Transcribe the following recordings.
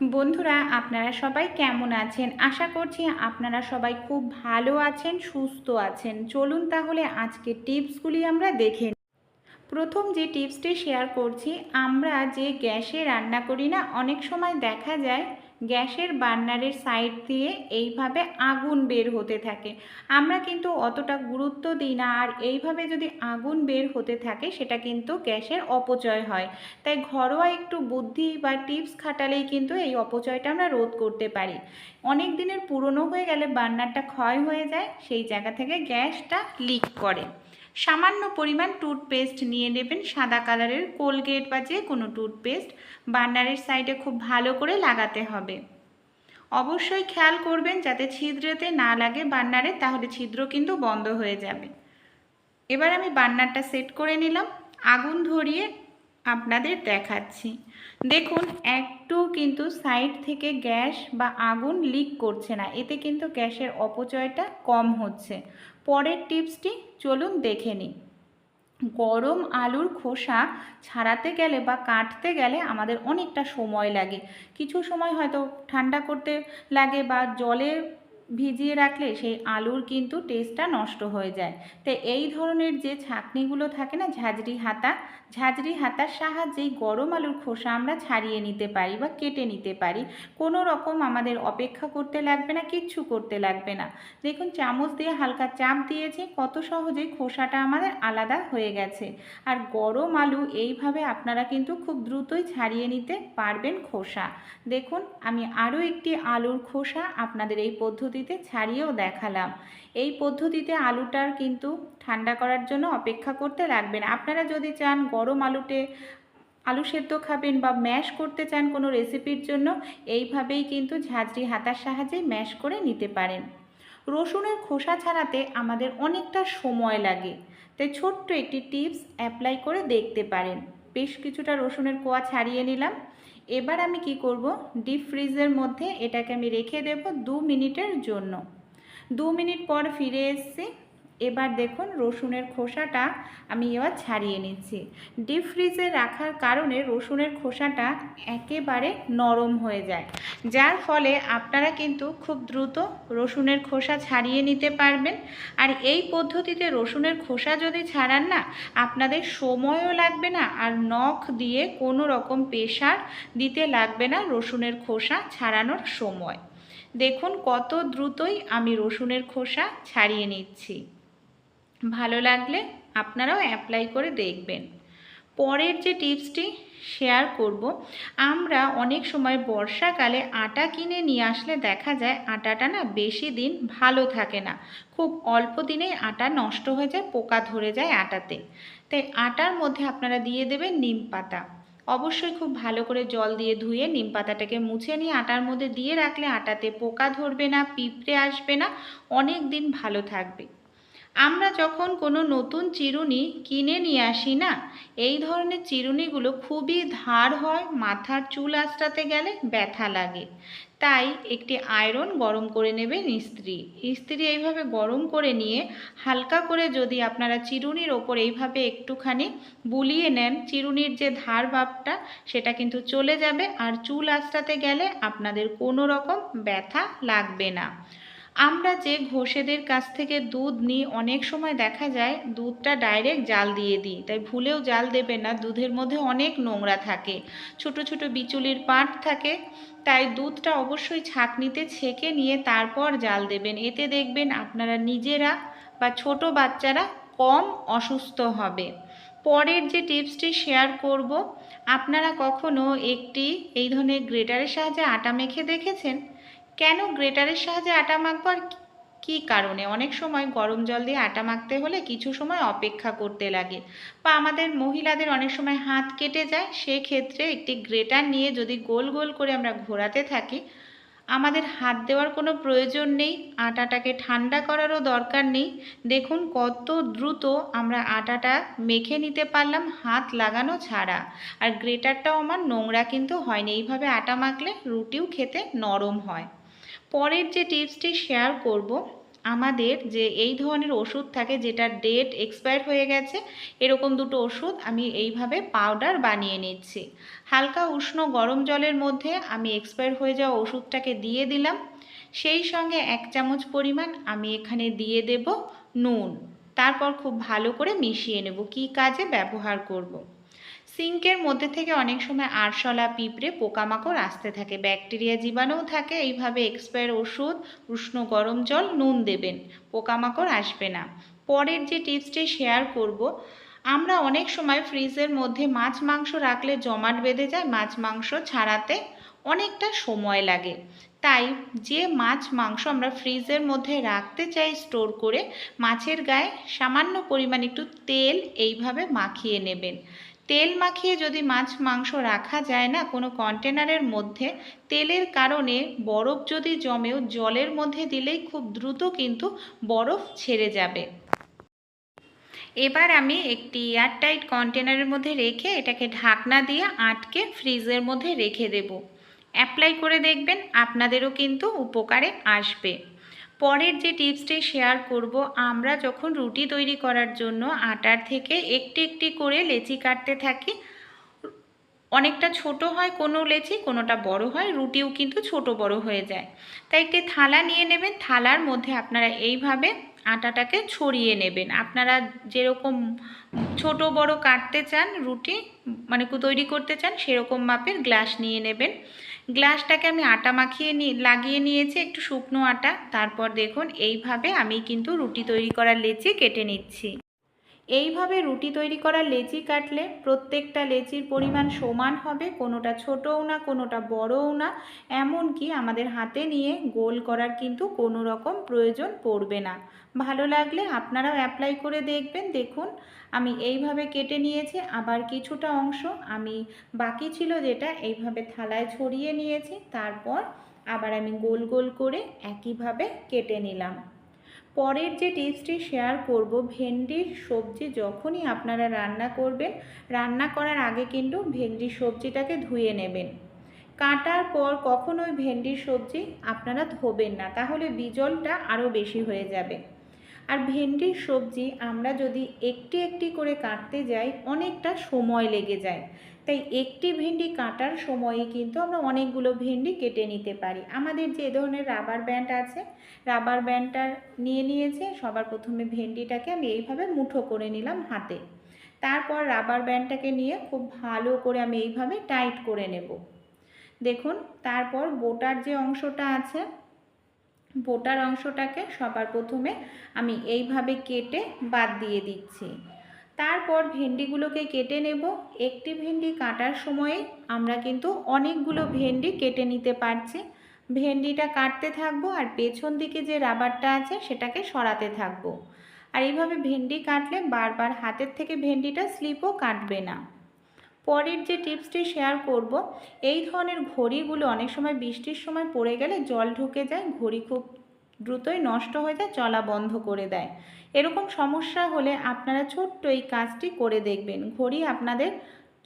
বন্ধুরা, আপনারা সবাই কেমন আছেন আশা করছি আপনারা সবাই খুব ভালো আছেন, সুস্থ আছেন চলুন তাহলে আজকে টিপসগুলি আমরা দেখে। প্রথম যে টিপসটি শেয়ার করছি, আমরা যে গ্যাসে রান্না করি না, অনেক সময় দেখা যায় গ্যাসের বার্নারের সাইড দিয়ে এইভাবে আগুন বের হতে থাকে। আমরা কিন্তু অতটা গুরুত্ব দিই না, আর এইভাবে যদি আগুন বের হতে থাকে, সেটা কিন্তু গ্যাসের অপচয় হয়। তাই ঘরোয়া একটু বুদ্ধি বা টিপস খাটালেই কিন্তু এই অপচয়টা আমরা রোধ করতে পারি। অনেক দিনের পুরনো হয়ে গেলে বার্নারটা ক্ষয় হয়ে যায়, সেই জায়গা থেকে গ্যাসটা লিক করে। সামান্য পরিমাণ টুথপেস্ট নিয়ে নেবেন। সাদা কালারের, কোলগেট বা যে কোনো টুথপেস্ট বার্নারের সাইডে খুব ভালো করে লাগাতে হবে। অবশ্যই খেয়াল করবেন যাতে ছিদ্রেতে না লাগে বার্নারে, তাহলে ছিদ্র কিন্তু বন্ধ হয়ে যাবে। এবার আমি বার্নারটা সেট করে নিলাম। আগুন ধরিয়ে আপনাদের দেখাচ্ছি। দেখুন, একটু কিন্তু সাইড থেকে গ্যাস বা আগুন লিক করছে না। এতে কিন্তু গ্যাসের অপচয়টা কম হচ্ছে। পরের টিপসটি চলুন দেখে নিই। গরম আলুর খোসা ছাড়াতে গেলে বা কাটতে গেলে আমাদের অনেকটা সময় লাগে। কিছু সময় হয়তো ঠান্ডা করতে লাগে বা জলে ভিজিয়ে রাখলে সেই আলুর কিন্তু টেস্টটা নষ্ট হয়ে যায়। তো এই ধরনের যে ছাঁকনিগুলো থাকে না, ঝাঁঝরি হাতা, ঝাঁঝরি হাতার সাহায্যেই গরম আলুর খোসা আমরা ছাড়িয়ে নিতে পারি বা কেটে নিতে পারি। কোনো রকম আমাদের অপেক্ষা করতে লাগবে না, কিচ্ছু করতে লাগবে না। দেখুন, চামচ দিয়ে হালকা চাপ দিয়েছি, কত সহজেই খোসাটা আমাদের আলাদা হয়ে গেছে। আর গরম আলু এইভাবে আপনারা কিন্তু খুব দ্রুতই ছাড়িয়ে নিতে পারবেন খোসা। দেখুন, আমি আরও একটি আলুর খোসা আপনাদের এই পদ্ধতিতে ছাড়িয়েও দেখালাম। এই পদ্ধতিতে আলুটার কিন্তু ঠান্ডা করার জন্য অপেক্ষা করতে লাগবে না আপনারা যদি চান গরম আলুতে আলু সেদ্ধ খাবেন বা ম্যাশ করতে চান কোনো রেসিপির জন্য, এইভাবেই কিন্তু ঝাঁঝরি হাতার সাহায্যে ম্যাশ করে নিতে পারেন। রসুনের খোসা ছাড়াতে আমাদের অনেকটা সময় লাগে। তাই ছোট্ট একটি টিপস অ্যাপ্লাই করে দেখতে পারেন। বেশ কিছুটা রসুনের কোয়া ছাড়িয়ে নিলাম। এবার আমি কি করব? ডিপ ফ্রিজের মধ্যে এটাকে আমি রেখে দেব দু মিনিটের জন্য। দু মিনিট পর ফিরে এসেছি। এবার দেখুন রসুনের খোসাটা আমি এবার ছাড়িয়ে নিচ্ছি। ডিপ ফ্রিজে রাখার কারণে রসুনের খোসাটা একেবারে নরম হয়ে যায়। যার ফলে আপনারা কিন্তু খুব দ্রুত রসুনের খোসা ছাড়িয়ে নিতে পারবেন। আর এই পদ্ধতিতে রসুনের খোসা যদি ছাড়ান না, আপনাদের সময়ও লাগবে না আর নখ দিয়ে কোনো রকম প্রেশার দিতে লাগবে না রসুনের খোসা ছাড়ানোর সময়। দেখুন কত দ্রুতই আমি রসুনের খোসা ছাড়িয়ে নিচ্ছি। ভালো লাগলে আপনারাও অ্যাপ্লাই করে দেখবেন। পরের যে টিপসটি শেয়ার করব, আমরা অনেক সময় বর্ষাকালে আটা কিনে নিয়ে আসলে দেখা যায় আটাটা না বেশি দিন ভালো থাকে না। খুব অল্প দিনেই আটা নষ্ট হয়ে যায়, পোকা ধরে যায় আটাতে। তাই আটার মধ্যে আপনারা দিয়ে দেবেন নিম পাতা। অবশ্যই খুব ভালো করে জল দিয়ে ধুয়ে নিম পাতাটাকে মুছে নিয়ে আটার মধ্যে দিয়ে রাখলে আটাতে পোকা ধরবে না, পিঁপড়ে আসবে না, অনেক দিন ভালো থাকবে। আমরা যখন কোনো নতুন চিরুনি কিনে নিয়ে আসি না, এই ধরনের চিরুনিগুলো খুবই ধার হয়, মাথার চুল আঁচড়াতে গেলে ব্যথা লাগে। তাই একটি আয়রন গরম করে নেবেন ইস্ত্রি। ইস্ত্রি এইভাবে গরম করে নিয়ে হালকা করে যদি আপনারা চিরুনির ওপর এইভাবে একটুখানি বুলিয়ে নেন, চিরুনির যে ধার ভাবটা, সেটা কিন্তু চলে যাবে আর চুল আঁচড়াতে গেলে আপনাদের কোনো রকম ব্যথা লাগবে না। আমরা যে ঘোষেদের কাছ থেকে দুধ নিই, অনেক সময় দেখা যায় দুধটা ডাইরেক্ট জাল দিয়ে দিই। তাই ভুলেও জাল দেবে না, দুধের মধ্যে অনেক নোংরা থাকে। ছোট ছোট বিচুলির পাট থাকে, তাই দুধটা অবশ্যই ছাঁকনিতে ছেঁকে নিয়ে তারপর জাল দেবেন। এতে দেখবেন আপনারা নিজেরা বা ছোট বাচ্চারা কম অসুস্থ হবে। পরের যে টিপসটি শেয়ার করব, আপনারা কখনো একটি এই ধরনের গ্রেটারের সাহায্যে আটা মেখে দেখেছেন? কেন গ্রেটারের সাহায্যে আটা মাখবো আর কী কারণে? অনেক সময় গরম জল দিয়ে আটা মাখতে হলে কিছু সময় অপেক্ষা করতে লাগে। বা আমাদের মহিলাদের অনেক সময় হাত কেটে যায়, সেক্ষেত্রে একটি গ্রেটার নিয়ে যদি গোল গোল করে আমরা ঘোরাতে থাকি, আমাদের হাত দেওয়ার কোনো প্রয়োজন নেই, আটাটাকে ঠান্ডা করারও দরকার নেই। দেখুন কত দ্রুত আমরা আটাটা মেখে নিতে পারলাম হাত লাগানো ছাড়া। আর গ্রেটারটাও আমার নোংরা কিন্তু হয়নি। এইভাবে আটা মাখলে রুটিও খেতে নরম হয়। পরের যে টিপসটি শেয়ার করব, আমাদের যে এই ধরনের ওষুধ থাকে যেটা ডেট এক্সপায়ার হয়ে গেছে, এরকম দুটো ওষুধ আমি এইভাবে পাউডার বানিয়ে নিচ্ছি। হালকা উষ্ণ গরম জলের মধ্যে আমি এক্সপায়ার হয়ে যাওয়া ওষুধটাকে দিয়ে দিলাম। সেই সঙ্গে এক চামচ পরিমাণ আমি এখানে দিয়ে দেব নুন। তারপর খুব ভালো করে মিশিয়ে নেব, কী কাজে ব্যবহার করব। সিঙ্কের মধ্যে থেকে অনেক সময় আরশলা, পিঁপড়ে পোকামাকড় আসতে থাকে। ব্যাকটেরিয়া জীবাণুও থাকে। এইভাবে এক্সপায়ার ওষুধ, উষ্ণ গরম জল, নুন দেবেন। পোকামাকড় আসবে না। পরের যে টিপসটি শেয়ার করব, আমরা অনেক সময় ফ্রিজের মধ্যে মাছ, মাংস রাখলে জমাট বেঁধে যায়। মাছ, মাংস ছাড়াতে অনেকটা সময় লাগে। তাই যে মাছ, মাংস আমরা ফ্রিজের মধ্যে রাখতে চাই স্টোর করে, মাছের গায়ে সামান্য পরিমাণ একটু তেল এইভাবে মাখিয়ে নেবেন। তেল মাখিয়ে যদি মাছ, মাংস রাখা যায় না কোনো কন্টেনারের মধ্যে, তেলের কারণে বরফ যদি জমেও জলের মধ্যে দিলেই খুব দ্রুত কিন্তু বরফ ছেড়ে যাবে। এবার আমি একটি এয়ারটাইট কন্টেনারের মধ্যে রেখে এটাকে ঢাকনা দিয়ে আটকে ফ্রিজের মধ্যে রেখে দেব। অ্যাপ্লাই করে দেখবেন, আপনাদেরও কিন্তু উপকারে আসবে। পরের যে টিপসটি শেয়ার করব, আমরা যখন রুটি তৈরি করার জন্য আটার থেকে একটি একটি করে লেচি কাটতে থাকি, অনেকটা ছোট হয় কোনো লেচি, কোনোটা বড় হয়, রুটিও কিন্তু ছোট বড় হয়ে যায়। তাই একটি থালা নিয়ে নেবেন, থালার মধ্যে আপনারা এইভাবে আটাটাকে ছড়িয়ে নেবেন। আপনারা যেরকম ছোট বড় কাটতে চান রুটি মানে তৈরি করতে চান, সেরকম মাপের গ্লাস নিয়ে নেবেন। গ্লাসটাকে আমি আটা মাখিয়ে নিয়ে লাগিয়ে নিয়েছি, একটু শুকনো আটা। তারপর দেখুন, এইভাবে আমি কিন্তু রুটি তৈরি করার লেচি কেটে নিচ্ছি। এইভাবে রুটি তৈরি করা লেচি কাটলে প্রত্যেকটা লেচির পরিমাণ সমান হবে, কোনোটা ছোটও না, কোনোটা বড়ও না। এমনকি আমাদের হাতে নিয়ে গোল করার কিন্তু কোনো রকম প্রয়োজন পড়বে না। ভালো লাগলে আপনারাও অ্যাপ্লাই করে দেখবেন। দেখুন, আমি এইভাবে কেটে নিয়েছি, আবার কিছুটা অংশ আমি বাকি ছিল যেটা এইভাবে থালায় ছড়িয়ে নিয়েছি, তারপর আবার আমি গোল গোল করে একইভাবে কেটে নিলাম। পরের যে টিপসটি শেয়ার করব ভেন্ডির সবজি যখনই আপনারা রান্না করবেন, রান্না করার আগে কিন্তু ভেন্ডির সবজিটাকে ধুয়ে নেবেন। কাটার পর কখনোই ভেন্ডির সবজি আপনারা ধোবেন না, তাহলে বিজলটা আরও বেশি হয়ে যাবে। আর ভেন্ডির সবজি আমরা যদি একটি একটি করে কাটতে যাই, অনেকটা সময় লেগে যায়। তাই একটি ভেন্ডি কাটার সময়ে কিন্তু আমরা অনেকগুলো ভেন্ডি কেটে নিতে পারি। আমাদের যে ধরনের রাবার ব্যান্ড আছে, রাবার ব্যান্ডটা নিয়ে নিয়েছে, সবার প্রথমে ভেন্ডিটাকে আমি এইভাবে মুঠো করে নিলাম হাতে। তারপর রাবার ব্যান্ডটাকে নিয়ে খুব ভালো করে আমি এইভাবে টাইট করে নেব। দেখুন, তারপর বোটার যে অংশটা আছে, বোটার অংশটাকে সবার প্রথমে আমি এইভাবে কেটে বাদ দিয়ে দিচ্ছি। তারপর ভেন্ডিগুলোকে কেটে নেব। একটি ভেন্ডি কাটার সময়ে আমরা কিন্তু অনেকগুলো ভেন্ডি কেটে নিতে পারছি। ভেন্ডিটা কাটতে থাকব আর পেছন দিকে যে রাবারটা আছে সেটাকে সরাতে থাকব। আর এইভাবে ভেন্ডি কাটলে বারবার হাতের থেকে ভেন্ডিটা স্লিপও কাটবে না। পরের যে টিপসটি শেয়ার করব, এই ধরনের ঘড়িগুলো অনেক সময় বৃষ্টির সময় পড়ে গেলে জল ঢুকে যায়, ঘড়ি খুব দ্রুতই নষ্ট হয়ে যায়, চলা বন্ধ করে দেয়। এরকম সমস্যা হলে আপনারা ছোট্ট এই কাজটি করে দেখবেন। ঘড়ি আপনাদের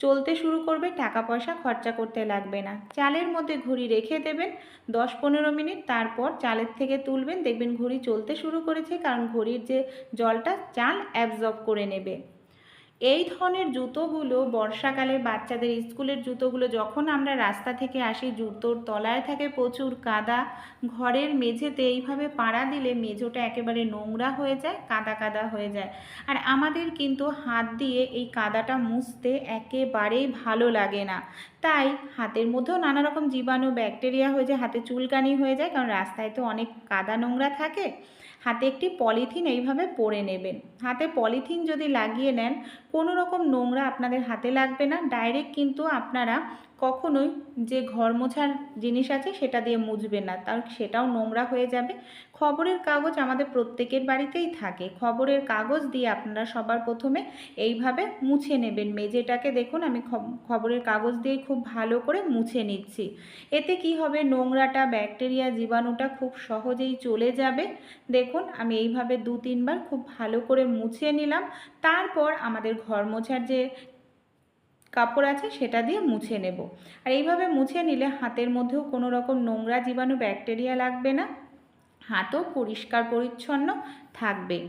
চলতে শুরু করবে টাকা পয়সা খরচা করতে লাগবে না। চালের মধ্যে ঘড়ি রেখে দেবেন দশ পনেরো মিনিট, তারপর চালের থেকে তুলবেন, দেখবেন ঘড়ি চলতে শুরু করেছে, কারণ ঘড়ির যে জলটা, চাল অ্যাবজর্ব করে নেবে। এই ধরনের জুতোগুলো বর্ষাকালে বাচ্চাদের স্কুলের জুতোগুলো যখন আমরা রাস্তা থেকে আসি, জুতোর তলায় থাকে প্রচুর কাদা। ঘরের মেঝেতে এইভাবে পাড়া দিলে মেঝোটা একেবারে নোংরা হয়ে যায়, কাদা কাদা হয়ে যায়। আর আমাদের কিন্তু হাত দিয়ে এই কাদাটা মুছতে একেবারেই ভালো লাগে না। তাই হাতের মধ্যেও নানা রকম জীবাণু, ব্যাকটেরিয়া হয়ে যায়, হাতে চুলকানি হয়ে যায়, কারণ রাস্তায় তো অনেক কাদা নোংরা থাকে। হাতে একটি পলিথিন এইভাবে পরে নেবেন। হাতে পলিথিন যদি লাগিয়ে নেন, কোনো রকম নোংরা আপনাদের হাতে লাগবে না। ডাইরেক্ট কিন্তু আপনারা কখনোই যে ঘর মোছার জিনিস আছে সেটা দিয়ে মুছবেন না তার সেটাও নোংরা হয়ে যাবে। খবরের কাগজ আমাদের প্রত্যেকের বাড়িতেই থাকে। খবরের কাগজ দিয়ে আপনারা সবার প্রথমে এইভাবে মুছে নেবেন। মেঝেটাকে দেখুন, আমি খবরের কাগজ দিয়ে খুব ভালো করে মুছে নিচ্ছি। এতে কি হবে? নোংরাটা, ব্যাকটেরিয়া, জীবাণুটা খুব সহজেই চলে যাবে। দেখুন, আমি এইভাবে দু তিনবার খুব ভালো করে মুছে নিলাম। তারপর আমাদের ঘর মোছার যে কাপড় আছে সেটা দিয়ে মুছে নেব। আর এইভাবে মুছে নিলে হাতের মধ্যেও কোনো রকম নোংরা জীবাণু ব্যাকটেরিয়া লাগবে না। হাতও পরিষ্কার, পরিচ্ছন্ন থাকবে।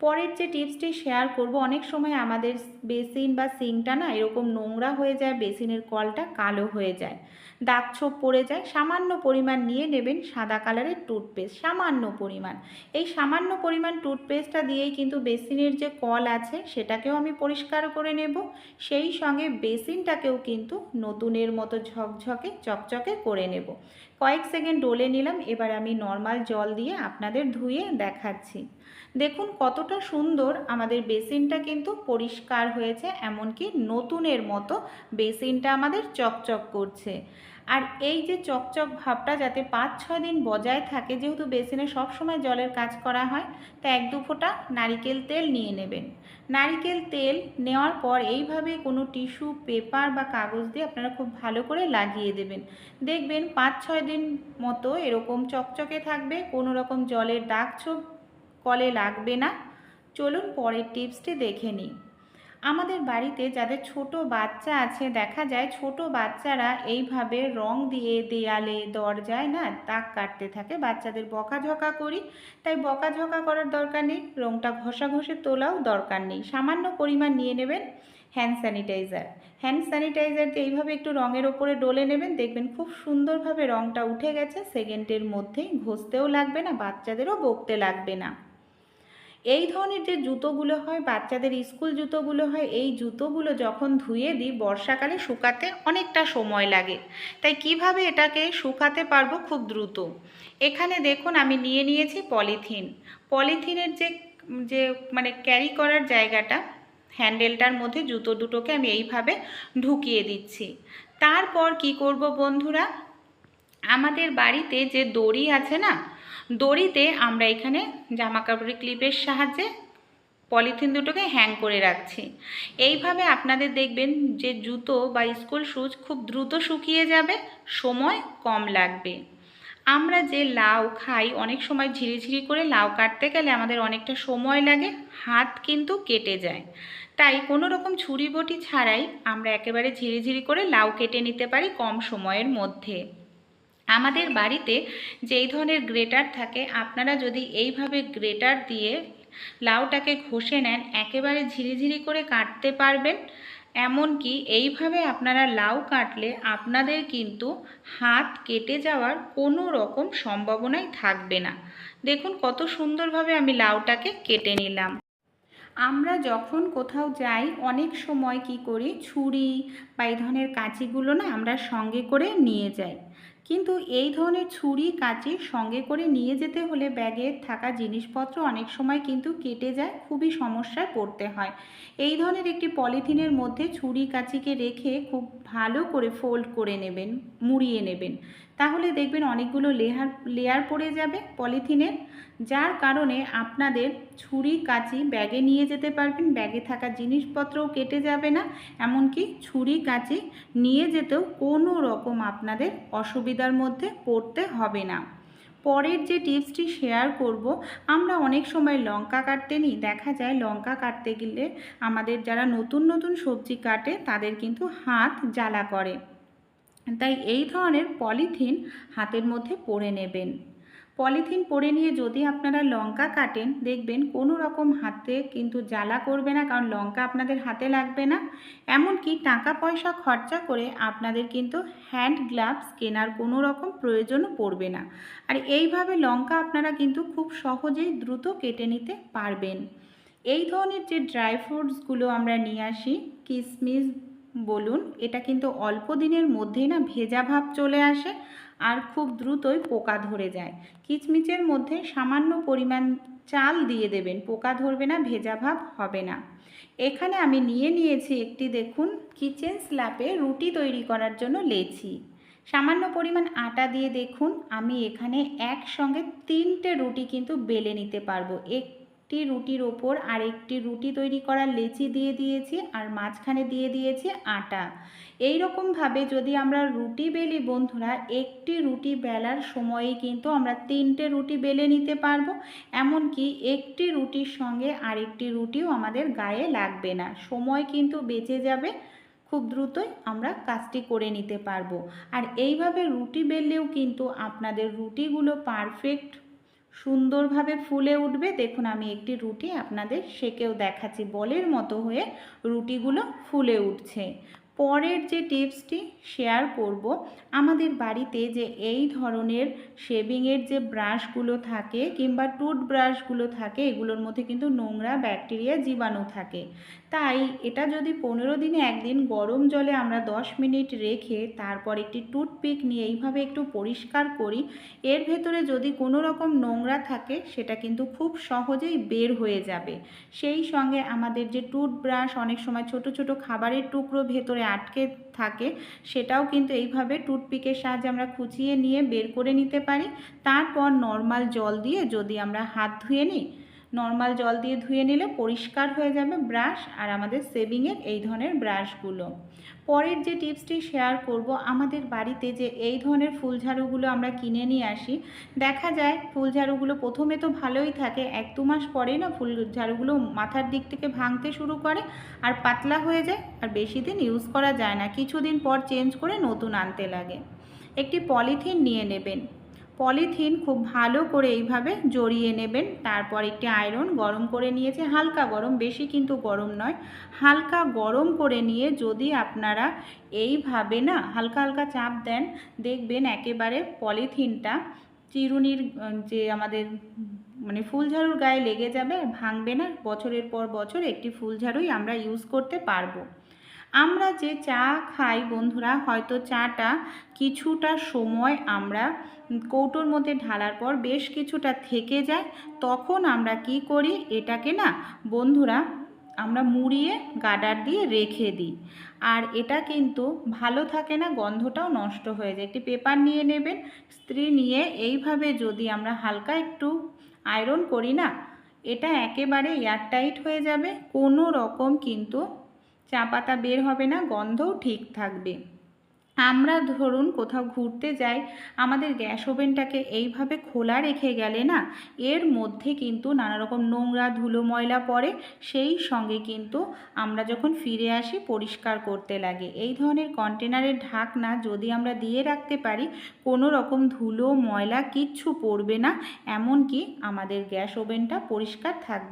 পরের যে টিপসটি শেয়ার করব, অনেক সময় আমাদের বেসিন বা সিংটা না এরকম নোংরা হয়ে যায় বেসিনের কলটা কালো হয়ে যায়। দাগ ছোপ পড়ে যায়, সামান্য পরিমাণ নিয়ে নেবেন সাদা কালারের টুথপেস্ট সামান্য পরিমাণ। এই সামান্য পরিমাণ টুথপেস্টটা দিয়েই কিন্তু বেসিনের যে কল আছে, সেটাকেও আমি পরিষ্কার করে নেব। সেই সঙ্গে বেসিনটাকেও কিন্তু নতুনের মতো ঝকঝকে, চকচকে করে নেব। কয়েক সেকেন্ড ডলে নিলাম, এবার আমি নর্মাল জল দিয়ে আপনাদের ধুয়ে দেখাচ্ছি। দেখুন কতটা সুন্দর আমাদের বেসিনটা কিন্তু পরিষ্কার হয়েছে, এমনকি নতুনের মতো বেসিনটা আমাদের চকচক করছে। আর এই যে চকচক ভাবটা যাতে পাঁচ, ছয় দিন বজায় থাকে, যেহেতু বেসিনে সবসময় জলের কাজ করা হয়, তা এক দু ফোঁটা নারিকেল তেল নিয়ে নেবেন। নারিকেল তেল নেওয়ার পর এইভাবে কোনো টিস্যু, পেপার বা কাগজ দিয়ে আপনারা খুব ভালো করে লাগিয়ে দেবেন। দেখবেন পাঁচ, ছয় দিন মতো এরকম চকচকে থাকবে, কোনো রকম জলের দাগ ছোপ কলে লাগবে না। চলুন পরের টিপসটি দেখে নিই। আমাদের বাড়িতে যাদের ছোট বাচ্চা আছে, দেখা যায় ছোট বাচ্চারা এইভাবে রং দিয়ে দেয়ালে, দরজায় না দাগ কাটতে থাকে। বাচ্চাদের বকাঝকা করি, তাই বকাঝকা করার দরকার নেই। রংটা ঘষা ঘষে তোলাও দরকার নেই। সামান্য পরিমাণ নিয়ে নেবেন হ্যান্ড স্যানিটাইজার হ্যান্ড স্যানিটাইজার দিয়ে এইভাবে একটু রঙের ওপরে ডলে নেবেন। দেখবেন খুব সুন্দরভাবে রঙটা উঠে গেছে। সেকেন্ডের মধ্যেই ঘষতেও লাগবে না, বাচ্চাদেরও বকতে লাগবে না। এই ধরনের যে জুতোগুলো হয়, বাচ্চাদের স্কুল জুতোগুলো হয়, এই জুতোগুলো যখন ধুয়ে দিই, বর্ষাকালে শুকাতে অনেকটা সময় লাগে। তাই কীভাবে এটাকে শুকাতে পারব খুব দ্রুত? এখানে দেখুন, আমি নিয়ে নিয়েছি পলিথিন। পলিথিনের যে যে মানে ক্যারি করার জায়গাটা হ্যান্ডেলটার মধ্যে জুতো দুটোকে আমি এইভাবে ঢুকিয়ে দিচ্ছি। তারপর কি করব বন্ধুরা? আমাদের বাড়িতে যে দড়ি আছে না দড়িতে আমরা এখানে জামা কাপড়ের ক্লিপের সাহায্যে পলিথিন দুটোকে হ্যাং করে রাখছি। এইভাবে আপনাদের দেখবেন যে জুতো বা স্কুল শুজ খুব দ্রুত শুকিয়ে যাবে, সময় কম লাগবে। আমরা যে লাউ খাই, অনেক সময় ঝিরিঝিরি করে লাউ কাটতে গেলে আমাদের অনেকটা সময় লাগে, হাত কিন্তু কেটে যায়। তাই কোনো রকম ছুরি বটি ছাড়াই আমরা একেবারে ঝিরিঝিরি করে লাউ কেটে নিতে পারি কম সময়ের মধ্যে। আমাদের বাড়িতে যেই ধরনের গ্রেটার থাকে, আপনারা যদি এইভাবে গ্রেটার দিয়ে লাউটাকে ঘষে নেন, একেবারে ঝিরিঝিরি করে কাটতে পারবেন। এমনকি এইভাবে আপনারা লাউ কাটলে আপনাদের কিন্তু হাত কেটে যাওয়ার কোনো রকম সম্ভাবনাই থাকবে না। দেখুন কত সুন্দরভাবে আমি লাউটাকে কেটে নিলাম। আমরা যখন কোথাও যাই, অনেক সময় কি করি, ছুরি বা এই ধরনের কাঁচিগুলো না আমরা সঙ্গে করে নিয়ে যাই। কিন্তু এই ধরনের ছুরি কাঁচি সঙ্গে করে নিয়ে যেতে হলে ব্যাগে থাকা জিনিসপত্র অনেক সময় কিন্তু কেটে যায়, খুবই সমস্যায় পড়তে হয়। এই ধরনের একটি পলিথিনের মধ্যে ছুরি কাঁচিকে রেখে খুব ভালো করে ফোল্ড করে নেবেন, মুড়িয়ে নেবেন। তাহলে দেখবেন অনেকগুলো লেহার, লেয়ার পড়ে যাবে পলিথিনের, যার কারণে আপনাদের ছুরি, কাঁচি ব্যাগে নিয়ে যেতে পারবেন। ব্যাগে থাকা জিনিসপত্রও কেটে যাবে না, এমনকি ছুরি, কাঁচি নিয়ে যেতেও কোনো রকম আপনাদের অসুবিধার মধ্যে পড়তে হবে না। পরের যে টিপসটি শেয়ার করব, আমরা অনেক সময় লঙ্কা কাটতে নিই। দেখা যায় লঙ্কা কাটতে গেলে আমাদের যারা নতুন নতুন সবজি কাটে, তাদের কিন্তু হাত জ্বালা করে। তাই এই ধরনের পলিথিন হাতের মধ্যে পরে নেবেন। পলিথিন পরে নিয়ে যদি আপনারা লঙ্কা কাটেন, দেখবেন কোনো রকম হাতে কিন্তু জ্বালা করবে না, কারণ লঙ্কা আপনাদের হাতে লাগবে না। এমনকি টাকা পয়সা খরচা করে আপনাদের কিন্তু হ্যান্ড গ্লাভস কেনার কোনো রকম প্রয়োজনও পড়বে না। আর এইভাবে লঙ্কা আপনারা কিন্তু খুব সহজেই দ্রুত কেটে নিতে পারবেন। এই ধরনের যে ড্রাই ফ্রুটসগুলো আমরা নিয়ে আসি কিশমিশ বলুন, এটা কিন্তু অল্প দিনের মধ্যেই না ভেজা ভাব চলে আসে আর খুব দ্রুতই পোকা ধরে যায়। কিচমিচের মধ্যে সামান্য পরিমাণ চাল দিয়ে দেবেন, পোকা ধরবে না, ভেজা ভাব হবে না। এখানে আমি নিয়ে নিয়েছি একটি দেখুন, কিচেন স্ল্যাপে রুটি তৈরি করার জন্য লেছি সামান্য পরিমাণ আটা দিয়ে দেখুন, আমি এখানে একসঙ্গে তিনটে রুটি কিন্তু বেলে নিতে পারব। এক একটি রুটির ওপর আরেকটি রুটি তৈরি করার লেচি দিয়ে দিয়েছি আর মাঝখানে দিয়ে দিয়েছি আটা। এই রকমভাবে যদি আমরা রুটি বেলি, বন্ধুরা, একটি রুটি বেলার সময়ে কিন্তু আমরা তিনটে রুটি বেলে নিতে পারব। এমনকি একটি রুটির সঙ্গে আরেকটি রুটিও আমাদের গায়ে লাগবে না। সময় কিন্তু বেঁচে যাবে, খুব দ্রুতই আমরা কাজটি করে নিতে পারব। আর এইভাবে রুটি বেললেও কিন্তু আপনাদের রুটিগুলো পারফেক্ট সুন্দরভাবে ফুলে উঠবে। দেখুন, আমি একটি রুটি আপনাদের সেকেও দেখাচ্ছি। বলের মতো হয়ে রুটিগুলো ফুলে উঠছে। পরের যে টিপসটি শেয়ার করব, আমাদের বাড়িতে যে এই ধরনের শেভিংয়ের যে ব্রাশগুলো থাকে কিংবা টুথ ব্রাশগুলো থাকে, এগুলোর মধ্যে কিন্তু নোংরা ব্যাকটেরিয়া জীবাণু থাকে। তাই এটা যদি পনেরো দিনে একদিন গরম জলে আমরা দশ মিনিট রেখে তারপর একটি টুথপিক নিয়ে এইভাবে একটু পরিষ্কার করি, এর ভেতরে যদি কোনো রকম নোংরা থাকে সেটা কিন্তু খুব সহজেই বের হয়ে যাবে। সেই সঙ্গে আমাদের যে টুথব্রাশ অনেক সময় ছোট ছোট খাবারের টুকরো ভেতরে আটকে থাকে, সেটাও কিন্তু এইভাবে টুথপিকের সাহায্যে আমরা খুঁচিয়ে নিয়ে বের করে নিতে পারি। তারপর নর্মাল জল দিয়ে যদি আমরা হাত ধুয়ে নিই নর্মাল জল দিয়ে ধুয়ে নিলে পরিষ্কার হয়ে যাবে ব্রাশ আর আমাদের সেভিংয়ের এই ধরনের ব্রাশগুলো। পরের যে টিপসটি শেয়ার করব, আমাদের বাড়িতে যে এই ধরনের ফুলঝাড়ুগুলো আমরা কিনে নিয়ে আসি, দেখা যায় ফুলঝাড়ুগুলো প্রথমে তো ভালোই থাকে, এক দু মাস পরেই না ফুলঝাড়ুগুলো মাথার দিক থেকে ভাঙতে শুরু করে আর পাতলা হয়ে যায় আর বেশি দিন ইউজ করা যায় না, কিছুদিন পর চেঞ্জ করে নতুন আনতে লাগে। একটি পলিথিন নিয়ে নেবেন। পলিথিন খুব ভালো করে এইভাবে জড়িয়ে নেবেন। তারপর একটি আয়রন গরম করে নিয়েছে। হালকা গরম, বেশি কিন্তু গরম নয়। হালকা গরম করে নিয়ে যদি আপনারা এইভাবে না হালকা হালকা চাপ দেন, দেখবেন একেবারে পলিথিনটা চিরুনির যে আমাদের মানে ফুলঝাড়ুর গায়ে লেগে যাবে ভাঙবে না। বছরের পর বছর একটি ফুলঝাড়ুই আমরা ইউজ করতে পারব। আমরা যে চা খাই বন্ধুরা, হয়তো চাটা কিছুটা সময় আমরা কৌটোর মধ্যে ঢালার পর বেশ কিছুটা থেকে যায়, তখন আমরা কি করি? এটাকে না বন্ধুরা, আমরা মুড়িয়ে গাডার দিয়ে রেখে দিই। আর এটা কিন্তু ভালো থাকে না, গন্ধটাও নষ্ট হয়ে যায়। একটি পেপার নিয়ে নেবেন, স্ত্রী নিয়ে এইভাবে যদি আমরা হালকা একটু আয়রন করি না, এটা একেবারে এয়ারটাইট হয়ে যাবে। কোনো রকম কিন্তু চা পাতা বের হবে না, গন্ধও ঠিক থাকবে। আমরা ধরুন কোথাও ঘুরতে যাই, আমাদের গ্যাস ওভেনটাকে এইভাবে খোলা রেখে গেলে না, এর মধ্যে কিন্তু নানা রকম নোংরা ধুলো ময়লা পড়ে, সেই সঙ্গে কিন্তু আমরা যখন ফিরে আসি পরিষ্কার করতে লাগে। এই ধরনের কন্টেনারের ঢাকনা যদি আমরা দিয়ে রাখতে পারি, কোনো রকম ধুলো ময়লা কিচ্ছু পড়বে না, এমনকি আমাদের গ্যাস ওভেনটা পরিষ্কার থাকবে